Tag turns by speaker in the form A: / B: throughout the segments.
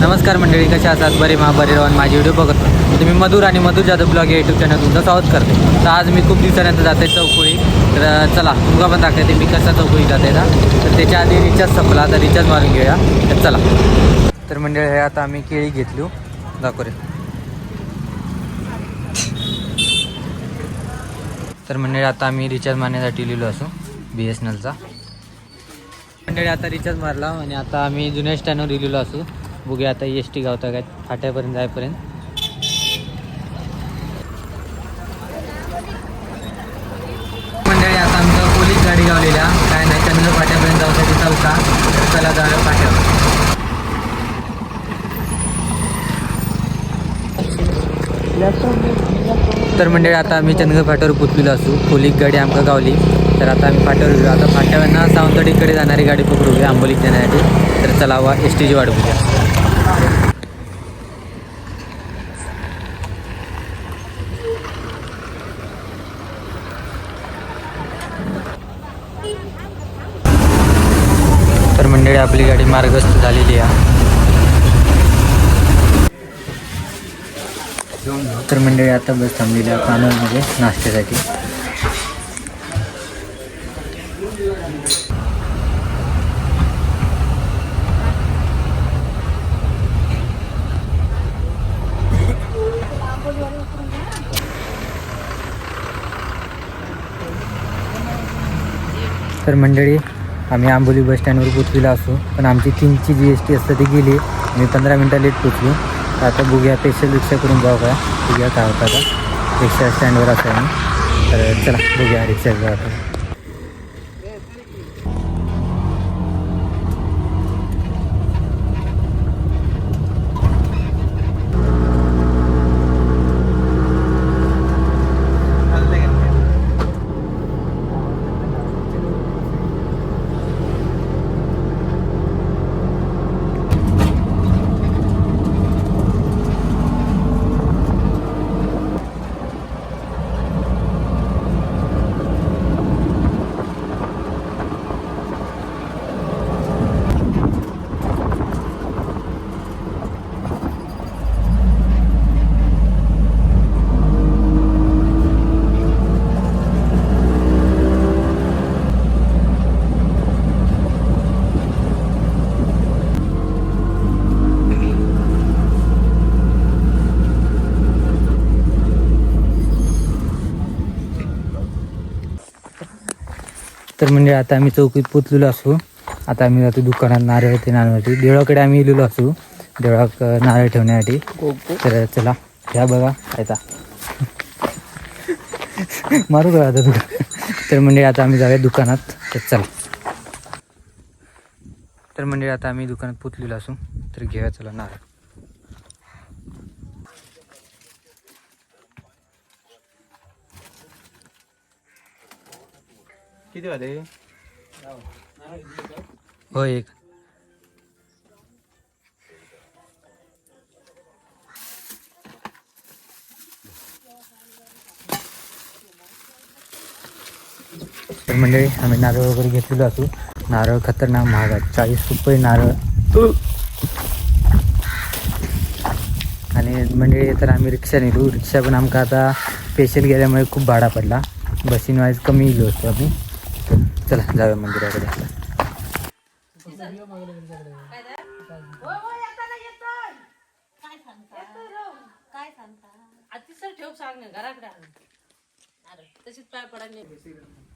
A: नमस्कार मंडळी कशा असतात बरे मा बरे राहून माझे व्हिडिओ बघत तर मी मधुर आणि मधुर जाधव ब्लॉग या युट्यूब चॅनल तुमचं स्वागत करते. तर आज मी खूप दिवसानंतर जाते चौकुळी. तर चला तुमका पण दाखवते मी कसा चौकुळी जाते ना. तर त्याच्या आधी रिचार्ज संपला तर रिचार्ज मारून घेऊया. तर चला. तर मंडळी हे आता आम्ही केळी घेतली हो. दाखवरे तर मंडळी आता आम्ही रिचार्ज मारण्यासाठी लिहिलो असू बी एस एन एलचा मंडळी आता रिचार्ज मारला आणि आता आम्ही जुन्या स्टँडवर लिहिलेलो असू. बघूया आता एस टी गावता काय फाट्यापर्यंत जायपर्यंत. मंडळी आता आमचं पोलीस गाडी गावलेल्या. काय नाही चंद्र फाट्यापर्यंत जाऊ चौका चला जाऊया फाट्यावर. तर मंडळी आता आम्ही चंदगड फाट्यावर पोचलेलो असू. पोलीस गाडी आमका गावली. तर आता आम्ही फाट्यावर गेलो आता फाट्यावरनं सावंतवाडीकडे जाणारी गाडी पकडूया आंबोलीत जाण्यासाठी तर चला वा एस टीची वाट बघूया. तर मंडळी आपली गाडी मार्गस्थ झालेली आहे. तर मंडळी आता बस थांबलेली आहे कानूरमध्ये नाश्त्यासाठी. तर मंडळी आम्ही आंबोली बस स्टँडवर पोचलेलो असू पण आमची तीनची जी एस टी असतं ती गेली. मी पंधरा मिनटं लेट पोचलो. तर आता बघूया स्पेशल रिक्षा करून जाऊ का? बघूया काय होतं आता. रिक्षा स्टँडवर असं आहे तर चला बघूया रिक्षा जाऊ तर म्हणजे आता आम्ही चौकीत पोचलेलो असू. आता आम्ही जातो दुकानात नारळ ते नारळासाठी. देवळाकडे आम्ही गेलेलो असू. देवळात नारळ ठेवण्यासाठी. तर चला घ्या बघा आता मारू का आता तुला तर म्हणजे आता आम्ही जाऊया दुकानात. तर चला. तर म्हणजे आता आम्ही दुकानात पोचलेलो असू. तर घेऊया चला नारळ.
B: किती झाले
A: हो एक. तर मंडळी आम्ही नारळ वगैरे घेतलेलो असू. नारळ खतरनाक महाग आहे चाळीस रुपये नारळ. आणि मंडळी तर आम्ही रिक्षा नेलो. रिक्षा पण आमका आता स्पेशल गेल्यामुळे खूप भाडा पडला. बसीन वाईज कमी गेलो असतो आम्ही. चला जाऊया मंदिराकडे.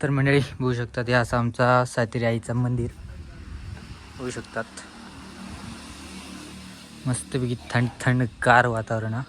A: तर मंडळी बघू शकतात हे असं आमचा सातेरी आईचं मंदिर. बघू शकतात. मस्तपैकी थंड थंड कार वातावरण हा.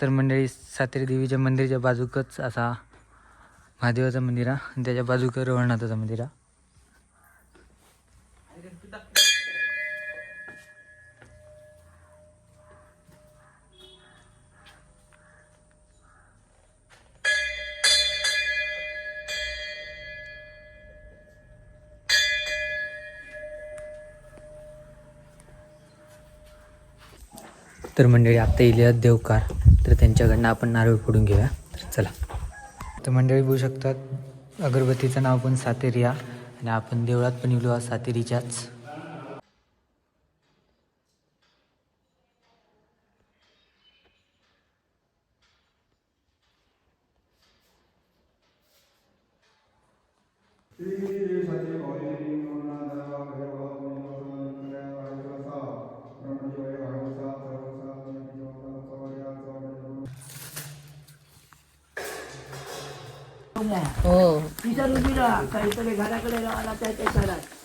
A: तर मंडळी सातेरी देवीच्या मंदिराच्या बाजूकच असा महादेवाचं मंदिर आहे आणि त्याच्या बाजूक रवळनाथाचं मंदिर आहे तर मंडळी आत्ता येईल आहेत देवकार. तर त्यांच्याकडनं आपण नारळ फोडून घेऊया. तर चला. तर मंडळी बघू शकतात अगरबत्तीचं नाव पण सातेरी आणि आपण देवळात पण येलो आहोत सातेरीच्याच.
C: हो.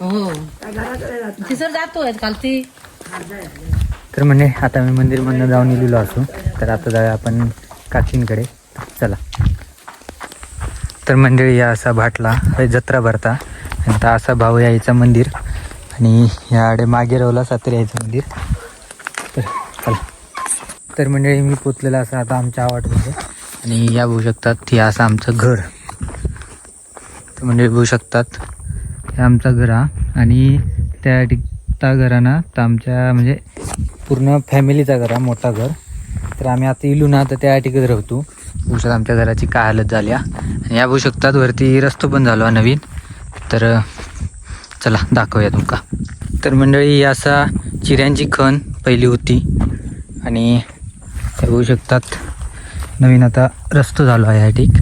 C: हो. तिसर जातोय काल ती
A: तर म्हणजे आता मी मंदिरमधनं जाऊन येलेलो असो. तर आता जाऊया आपण काकींकडे. चला. तर मंडळी या असा भाटला. हे जत्रा भरता. आणि आता असा भाऊ यायचा मंदिर. आणि याकडे मागे रावला सातारा यायचं मंदिर. तर चला. तर मंडळी मी पोचलेला असं आता आमच्या आवाटमध्ये आणि या बघू शकतात हे असं आमचं घर. तर मंडळी बघू शकतात. हे आमचं घर आणि त्या त्या घरानं तर आमच्या म्हणजे पूर्ण फॅमिलीचा घर मोठा घर. तर आम्ही आता इलू ना तर त्या ठिकाणी राहतो. बघू शकता आमच्या घराची काय हालत झाली आणि या बघू शकतात वरती रस्तो पण झालो नवीन. तर चला दाखवूया तुमका. तर मंडळी असा चिऱ्यांची खण पहिली होती. आणि बघू शकतात नवीन आता रस्तो झालो आहे ह्या ठिक.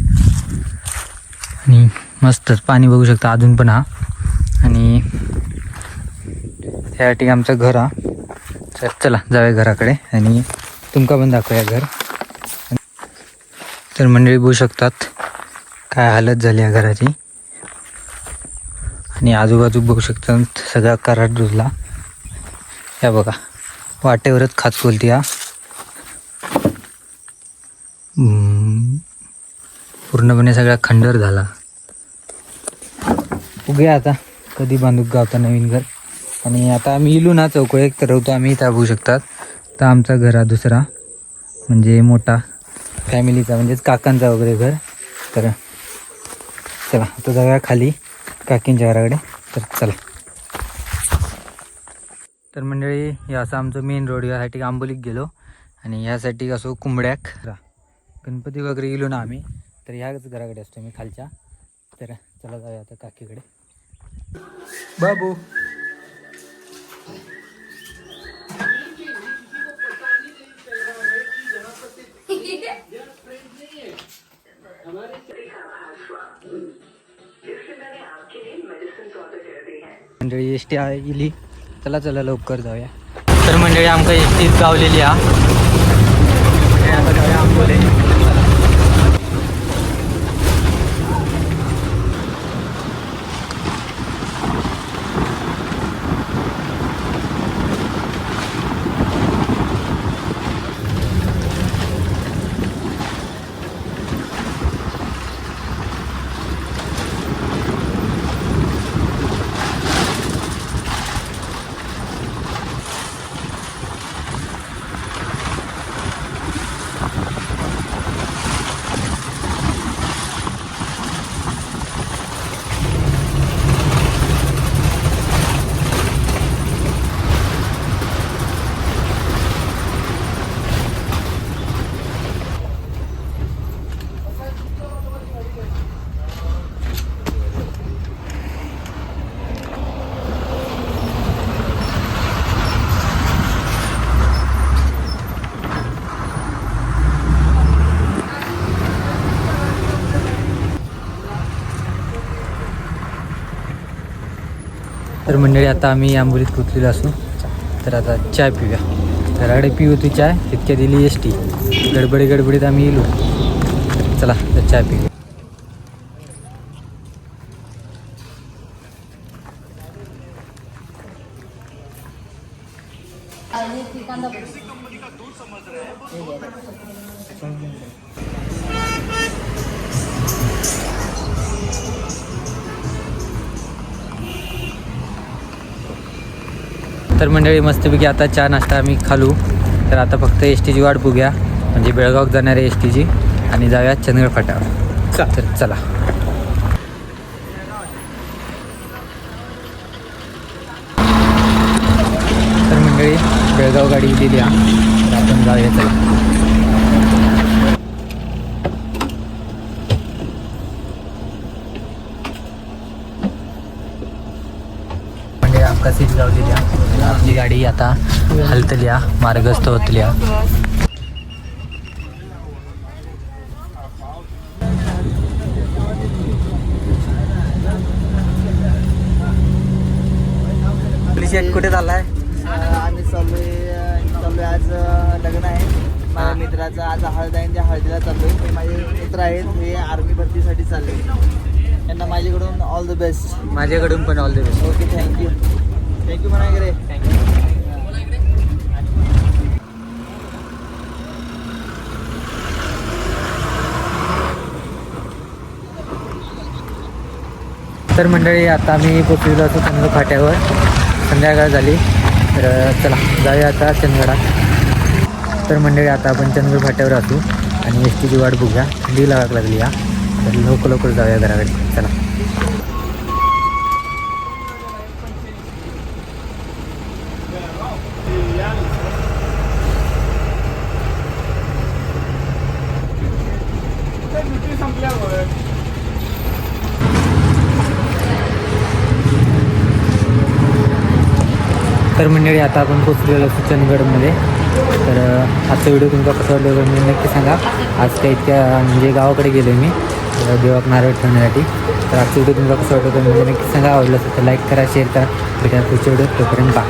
A: आणि मस्तच पाणी बघू शकता अजून पण हा. आणि त्यासाठी आमचं घर हा. तर चला जाऊया घराकडे. आणि तुमका पण दाखवूया घर. तर मंडळी बघू शकतात काय हालत झाली या घराची. आणि आजूबाजू बघू शकतात सगळा कराट रुजला या बघा वाटेवरच खात बोलती हा. पूर्णपणे सगळा खंडर झाला. उघ्या आता. कधी बांधू गावता नवीन घर. आणि आता आम्ही इलू ना चौकळ एक तर होतो आम्ही इथं बघू शकतात. तर आमचा घर हा दुसरा म्हणजे मोठा फॅमिलीचा म्हणजेच काकांचा वगैरे घर. तर चला आता जाऊया खाली काकींच्या घराकडे. तर चला. तर मंडळी हे असं आमचं मेन रोड यासाठी आंबोलीत गेलो. आणि यासाठी असो कुंबड्याक. गणपती वगैरे गेलो ना आम्ही. तर ह्याच घराकडे असतो मी खालच्या. तर चला जाऊया आता काकीकडे. बाबू. मंडळी एस टी इली चला चला लवकर जाऊया. तर मंडळी आमका एस टीत गावलेली हा. आणि आता जाऊया आंबोले. तर मंडळी आता आम्ही आंबोलीत पोचलेलो असू तर आता चाय पिऊया. घराकडे पिऊ होती चाय तितक्या दिली एस टी गडबडी गडबडीत आम्ही येलो. चला तर चाय पिऊया. तर मंडळी मस्तपैकी आता चहा नाश्ता आम्ही खालू. तर आता फक्त एस टीची वाट बघूया. म्हणजे बेळगाव जाणारी एस टीची आणि जाऊया चंदगड फाट्यावर तर चला. तर मंडळी बेळगाव गाडी दिली आपण जाऊया चला. आमका सीट गावलेल्या आपली गाडी आता हलतल्या मार्गस्थ होतल्या शेट कुठे चाललाय?
B: आम्ही चाललोय चाललोय आज लग्न आहे. माझ्या
A: हा.
B: मित्राचं आज हळद आहे त्या हळदीला चाललोय. हे माझे मित्र आहेत हे आर्मी भरतीसाठी चालले. त्यांना माझ्याकडून ऑल द बेस्ट
A: माझ्याकडून पण all the best
B: okay thank you thank you म्हणा रे
A: तर मंडळी आता आम्ही पोचलेलो असतो चंद्र फाट्यावर. संध्याकाळ झाली. तर चला जाऊया आता चंदगडात. तर मंडळी आता आपण चंद्र फाट्यावर असू आणि एस टीची वाट बघूया. थंडी लागायला लागली या. तर लवकर लवकर जाऊया घराकडे. चला. तर मंडळी आता आपण पोचलेलो असतो चंदगडमध्ये. तर आजचा व्हिडिओ तुमचा कसा वाटला तुम्ही नक्की सांगा. आज काही इतक्या म्हणजे गावाकडे गेलो मी. तर देवाक नारळ ठेवण्यासाठी. तर आजचा व्हिडिओ तुम्हाला कसं वाटतं तुम्ही नक्की सांगा. आवडलं तर लाईक करा शेअर करा. भेटा पुढच्या व्हिडिओ तोपर्यंत बा